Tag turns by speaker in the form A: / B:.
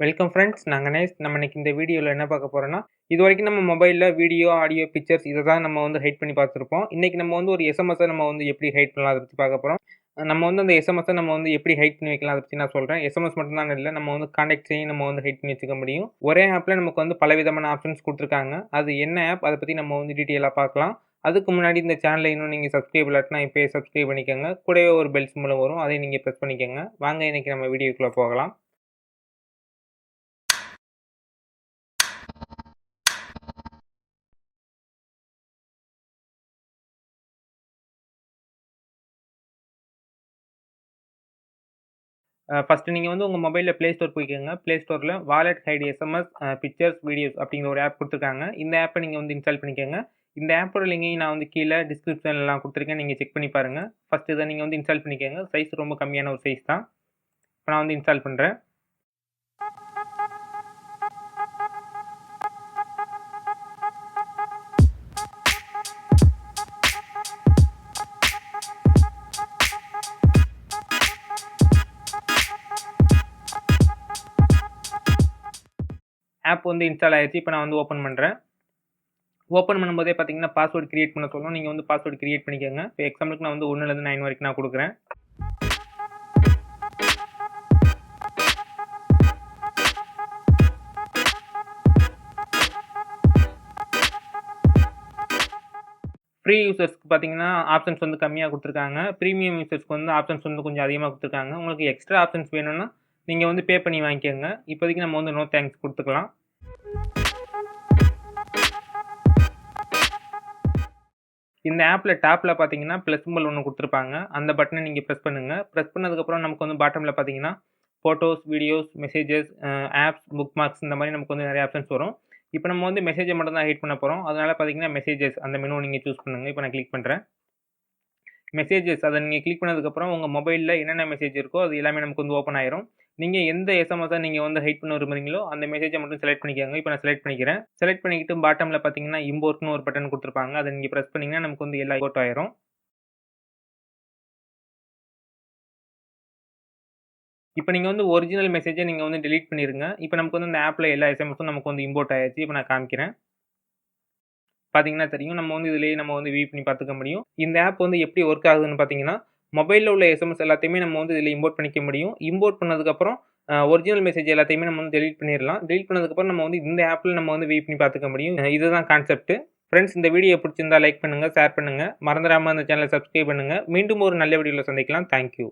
A: Welcome friends நாங்கள் Naze நம்ம இன்னைக்கு இந்த வீடியோவில் என்ன பார்க்க போகிறோன்னா இது வரைக்கும் நம்ம மொபைலில் வீடியோ ஆடியோ பிக்சர்ஸ் இதை தான் நம்ம வந்து ஹைட் பண்ணி பார்த்துருப்போம். இன்றைக்கி நம்ம வந்து ஒரு எஸ்எம்எஸை நம்ம வந்து எப்படி ஹைட் பண்ணலாம் அதை பற்றி பார்க்க போகிறோம் நம்ம வந்து அந்த எஸ்எம்எஸை நம்ம வந்து எப்படி ஹைட் பண்ணி வைக்கலாம் அதை பற்றி நான் சொல்கிறேன் எஸ்எம்எஸ் மட்டும் தான் இல்லை நம்ம வந்து கான்டாக்ட்ஸையும் நம்ம வந்து ஹைட் பண்ணி வச்சுக்க முடியும். ஒரே ஆப்பில் நமக்கு வந்து பல விதமான ஆப்ஷன்ஸ் கொடுத்துருக்காங்க. அது என்ன ஆப் அதை பற்றி நம்ம வந்து டீட்டெயிலாக பார்க்கலாம். அதுக்கு முன்னாடி இந்த சேனலை இன்னும் நீங்கள் சப்ஸ்கிரைப் இல்லாட்டினா இப்போயே சப்ஸ்கிரைப் பண்ணிக்கோங்க. கூடவே ஒரு பெல்ஸ் மூலம் வரும். அதையும் நீங்கள் ப்ரெஸ் பண்ணிக்கோங்க. வாங்க இன்றைக்கி நம்ம வீடியோக்குள்ளே போகலாம். ஃபஸ்ட்டு நீங்கள் வந்து உங்கள் மொபைலில் ப்ளே ஸ்டோர் போய்க்கோங்க. ப்ளே ஸ்டோரில் wallet hide SMS pictures videos அப்படிங்கிற ஒரு ஆப் கொடுத்துருக்காங்க. இந்த ஆப்பை நீங்கள் வந்து இன்ஸ்டால் பண்ணிக்கோங்க. இந்த ஆப்போட லிங்கையும் நான் வந்து கீழே டிஸ்கிரிப்ஷன்லாம் கொடுத்துருக்கேன். நீங்கள் செக் பண்ணி பாருங்கள் ஃபஸ்ட்டு இதை நீங்கள் வந்து இன்ஸ்டால் பண்ணிக்கோங்க. சைஸ் ரொம்ப கம்மியான ஒரு சைஸ் தான். இப்போ நான் வந்து இன்ஸ்டால் பண்ணுறேன் ஆப் வந்து இன்ஸ்டால் ஆயிடுச்சு இப்போ நான் வந்து ஓப்பன் பண்ணுறேன் ஓப்பன் பண்ணும்போதே பார்த்தீங்கன்னா பாஸ்வேர்டு கிரியேட் பண்ண சொல்லணும். நீங்கள் வந்து பாஸ்வேர்டு கிரியேட் பண்ணிக்கோங்க. இப்போ எக்ஸாம்பிளுக்கு நான் வந்து ஒன்றுலேருந்து நைன் வரைக்கும் நான் கொடுக்குறேன். ஃப்ரீ யூசர்ஸ்க்கு பார்த்தீங்கன்னா ஆப்ஷன்ஸ் வந்து கம்மியாக கொடுத்துருக்காங்க. ப்ரீமியம் யூசர்ஸ்க்கு வந்து ஆப்ஷன்ஸ் வந்து கொஞ்சம் அதிகமாக கொடுத்துருக்காங்க. உங்களுக்கு எக்ஸ்ட்ரா ஆப்ஷன்ஸ் வேணும்னா நீங்கள் வந்து பே பண்ணி வாங்கிக்கோங்க. இப்போதைக்கு நம்ம வந்து நோ தேங்க்ஸ் கொடுத்துக்கலாம். இந்த ஆப்பில் டாப்பில் பார்த்தீங்கன்னா ப்ளஸ் சிம்பிள் ஒன்று கொடுத்துருப்பாங்க. அந்த பட்டனை நீங்கள் ப்ரெஸ் பண்ணுங்கள் ப்ரெஸ் பண்ணதுக்கப்புறம் நமக்கு வந்து பாட்டமில் பார்த்தீங்கன்னா photos videos messages apps bookmarks இந்த மாதிரி நமக்கு வந்து நிறைய ஆப்ஷன்ஸ் வரும். இப்போ நம்ம வந்து மெசேஜை மட்டும் தான் ஹைட் பண்ண போகிறோம் அதனால் பார்த்தீங்கன்னா மெசேஜஸ் அந்த மெனு நீங்கள் சூஸ் பண்ணுங்கள் இப்போ நான் கிளிக் பண்ணுறேன் மெசேஜஸ் அதை நீங்கள் கிளிக் பண்ணதுக்கப்புறம் உங்கள் மொபைலில் என்னென்ன மெசேஜ் இருக்கோ அது எல்லாமே நமக்கு வந்து ஓப்பன் ஆயிரும். நீங்கள் எந்த எஸ்எம்எஸை நீங்கள் வந்து ஹைட் பண்ண விரும்புறீங்களோ அந்த மெசேஜை மட்டும் செலக்ட் பண்ணிக்கோங்க. இப்போ நான் செலக்ட் பண்ணிக்கிறேன். செலக்ட் பண்ணிக்கிட்டு பாட்டமில் பார்த்தீங்கன்னா இம்போர்ட்னு ஒரு பட்டன் கொடுத்துருப்பாங்க. அதை நீங்கள் ப்ரெஸ் பண்ணிங்கன்னா நமக்கு வந்து எல்லா இம்போர்ட் ஆயிரும். இப்போ நீங்கள் வந்து ஒரிஜினல் மெசேஜை நீங்கள் வந்து டெலீட் பண்ணிடுங்க இப்போ நமக்கு வந்து இந்த ஆப்பில் எல்லா எஸ்எம்எஸும் நமக்கு வந்து இம்போர்ட் ஆயிடுச்சு இப்போ நான் காமிக்கிறேன். பார்த்தீங்கன்னா தெரியும். நம்ம வந்து இதுலேயே நம்ம வந்து வியூ பண்ணி பார்த்துக்க முடியும். இந்த ஆப் வந்து எப்படி ஒர்க் ஆகுதுன்னு பார்த்தீங்கன்னா மொபைலில் உள்ள எஸ்எம்எஸ் எல்லாத்தையுமே நம்ம வந்து இதில் இம்போர்ட் பண்ணிக்க முடியும். இம்போர்ட் பண்ணதுக்கப்புறம் ஒரிஜினல் மெசேஜ் எல்லாத்தையுமே நம்ம வந்து டெலிட் பண்ணிடலாம். டெலிட் பண்ணதுக்கப்புறம் நம்ம வந்து இந்த ஆப்பில் நம்ம வந்து வெயிட் பண்ணி பார்த்துக்க முடியும். இதுதான் கான்செப்ட் ஃப்ரெண்ட்ஸ் இந்த வீடியோ பிடிச்சிருந்தா லைக் பண்ணுங்கள் ஷேர் பண்ணுங்கள் மறந்துடாமல் அந்த சேனலை சப்ஸ்கிரைப் பண்ணுங்கள் மீண்டும் ஒரு நல்ல வீடியோவில் சந்திக்கலாம். தேங்க்யூ